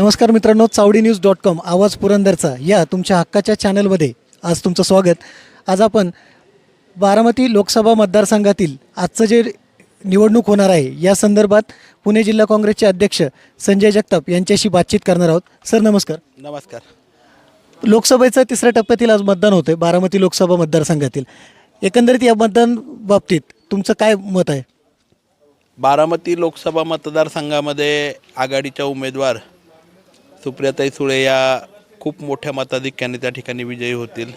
नमस्कार मित्रांनो चावडी news dot com आवाज पुरंदरचा या तुमच्या हक्काच्या चॅनलमध्ये आज तुमचं स्वागत. आज आपण बारामती लोकसभा मतदारसंघातील आजचं जे निवडणूक होणार आहे या संदर्भात पुणे जिल्हा काँग्रेसचे अध्यक्ष संजय जगताप यांच्याशी बातचीत करणार आहोत. सर नमस्कार. नमस्कार. लोकसभेचं तिसऱ्या टप्प्यातील आज मतदान होतं आहे बारामती लोकसभा मतदारसंघातील. एकंदरीत या मतदान बाबतीत तुमचं काय मत आहे? बारामती लोकसभा मतदारसंघामध्ये आघाडीच्या उमेदवार सुप्रियाताई सुळे या खूप मोठ्या मताधिक्याने त्या ठिकाणी विजयी होतील.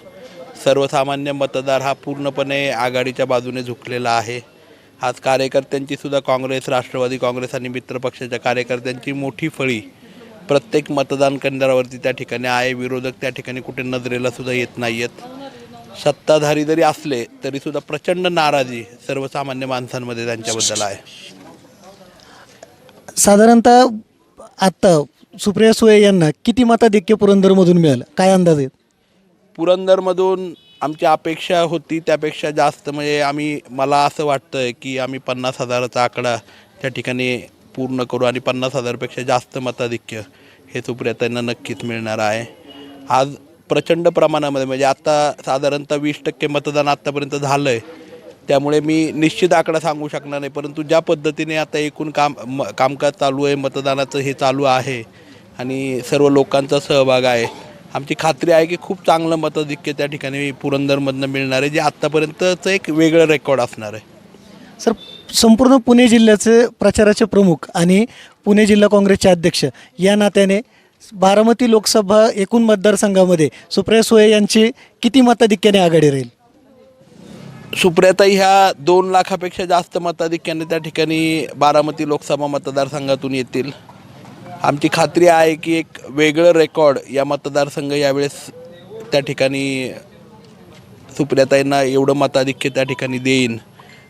सर्वसामान्य मतदार हा पूर्णपणे आघाडीच्या बाजूने झुकलेला आहे. आज कार्यकर्त्यांची सुद्धा काँग्रेस राष्ट्रवादी काँग्रेस आणि मित्रपक्षाच्या कार्यकर्त्यांची मोठी फळी प्रत्येक मतदान केंद्रावरती त्या ठिकाणी आहे. विरोधक त्या ठिकाणी कुठे नजरेला सुद्धा येत नाही आहेत सत्ताधारी जरी असले तरी सुद्धा प्रचंड नाराजी सर्वसामान्य माणसांमध्ये त्यांच्याबद्दल आहे. साधारणतः आत्ता सुप्रिया सुळे यांना किती मताधिक्य पुरंदरमधून मिळालं? काय अंदाज आहेत पुरंदरमधून आमची अपेक्षा होती त्यापेक्षा जास्त. म्हणजे आम्ही मला असं वाटतं आहे की आम्ही पन्नास हजाराचा आकडा त्या ठिकाणी पूर्ण करू आणि पन्नास हजारपेक्षा जास्त मताधिक्य हे सुप्रियाताईंना नक्कीच मिळणार आहे. आज प्रचंड प्रमाणामध्ये म्हणजे आत्ता साधारणतः वीस टक्के मतदान आत्तापर्यंत झालं आहे त्यामुळे मी निश्चित आकडा सांगू शकणार नाही परंतु ज्या पद्धतीने आता एकूण काम म कामकाज चालू आहे मतदानाचं हे चालू आहे आणि सर्व लोकांचा सहभाग आहे. आमची खात्री आहे की खूप चांगलं मताधिक्य त्या ठिकाणी पुरंदरमधनं मिळणार आहे जे आत्तापर्यंतचं एक वेगळं रेकॉर्ड असणार आहे. सर संपूर्ण पुणे जिल्ह्याचे प्रचाराचे प्रमुख आणि पुणे जिल्हा काँग्रेसचे अध्यक्ष या नात्याने बारामती लोकसभा एकूण मतदारसंघामध्ये सुप्रिया सुळे यांची किती मताधिक्याने आघाडी राहील? सुप्रियाताई ह्या दोन लाखापेक्षा जास्त मताधिक्याने त्या ठिकाणी बारामती लोकसभा मतदारसंघातून येतील. आमची खात्री आहे की एक वेगळं रेकॉर्ड या मतदारसंघ यावेळेस त्या ठिकाणी सुप्रियाताईंना एवढं मताधिक्य त्या ठिकाणी देईन.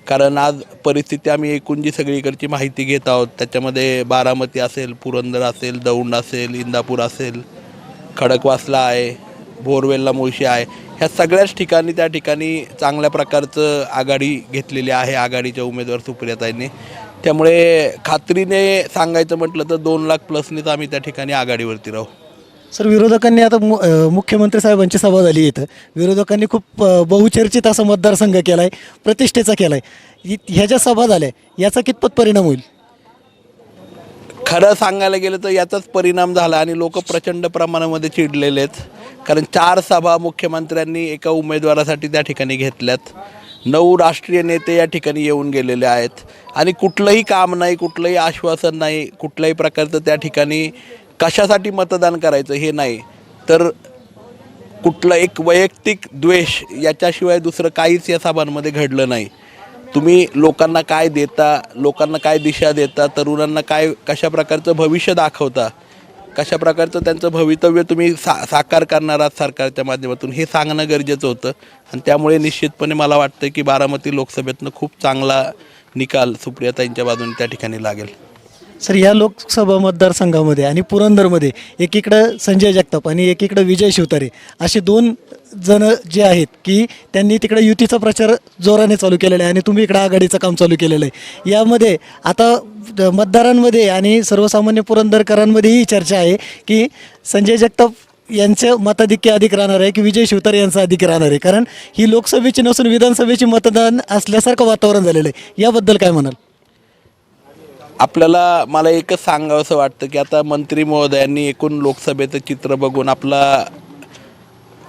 कारण आज परिस्थिती आम्ही एकूण जी सगळीकडची माहिती घेत आहोत त्याच्यामध्ये बारामती असेल पुरंदर असेल दौंड असेल इंदापूर असेल खडकवासला आहे बोरवेलला मुळशी आहे. ह्या सगळ्याच ठिकाणी त्या ठिकाणी चांगल्या प्रकारचं आघाडी घेतलेली आहे आघाडीच्या उमेदवार सुप्रियाताईंनी. त्यामुळे खात्रीने सांगायचं म्हटलं तर दोन लाख प्लसनीच आम्ही त्या ठिकाणी आघाडीवरती राहू. सर विरोधकांनी आता मु अ, मुख्यमंत्री साहेबांची सभा झाली इथं. विरोधकांनी खूप अ, बहुचर्चित असा मतदारसंघ केला आहे प्रतिष्ठेचा केला आहे ह्या ज्या सभा झाल्या याचा कितपत परिणाम होईल? खरं सांगायला गेलं तर याचाच परिणाम झाला आणि लोक प्रचंड प्रमाणामध्ये चिडलेले आहेत. कारण चार सभा मुख्यमंत्र्यांनी एका उमेदवारासाठी त्या ठिकाणी घेतल्यात. नऊ राष्ट्रीय नेते या ठिकाणी येऊन गेलेले आहेत. आणि कुठलंही काम नाही कुठलंही आश्वासन नाही कुठल्याही प्रकारचं त्या ठिकाणी कशासाठी मतदान करायचं हे नाही. तर कुठलं एक वैयक्तिक द्वेष याच्याशिवाय दुसरं काहीच या सभांमध्ये घडलं नाही. तुम्ही लोकांना काय देता लोकांना काय दिशा देता तरुणांना काय कशा प्रकारचं भविष्य दाखवता कशा प्रकारचं त्यांचं भवितव्य तुम्ही सा साकार करणार आहात सरकारच्या माध्यमातून हे सांगणं गरजेचं होतं. आणि त्यामुळे निश्चितपणे मला वाटतं की बारामती लोकसभेतनं खूप चांगला निकाल सुप्रियाताईंच्या बाजूने त्या ठिकाणी लागेल. सर या लोकसभा मतदारसंघामध्ये आणि पुरंदरमध्ये एकीकडं संजय जगताप आणि एकीकडं विजय शिवतारे असे दोन जण जे आहेत की त्यांनी तिकडे युतीचा प्रचार जोराने चालू केलेला आहे आणि तुम्ही इकडं आघाडीचं काम चालू केलेलं आहे. यामध्ये आता मतदारांमध्ये आणि सर्वसामान्य पुरंदरकरांमध्ये ही चर्चा आहे की संजय जगताप यांचं मताधिक्य अधिक राहणार आहे की विजय शिवतारे यांचं अधिक राहणार आहे? कारण ही लोकसभेची नसून विधानसभेची मतदान असल्यासारखं वातावरण झालेलं आहे. याबद्दल काय म्हणाल? आपल्याला मला एकच सांगावं असं वाटतं की आता मंत्री महोदयांनी एकूण लोकसभेचं चित्र बघून आपला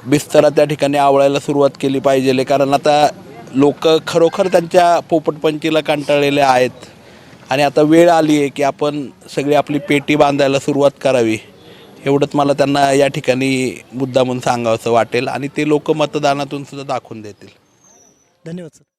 बिस्तरा त्या ठिकाणी आवळायला सुरुवात केली पाहिजे कारण आता लोक खरोखर त्यांच्या पोपटपंचीला कंटाळलेले आहेत. आणि आता वेळ आली आहे की आपण सगळी आपली पेटी बांधायला सुरुवात करावी. एवढंच मला त्यांना या ठिकाणी मुद्दा म्हणून सांगावं असं वाटेल. आणि ते लोक मतदानातून सुद्धा दाखवून देतील. धन्यवाद सर.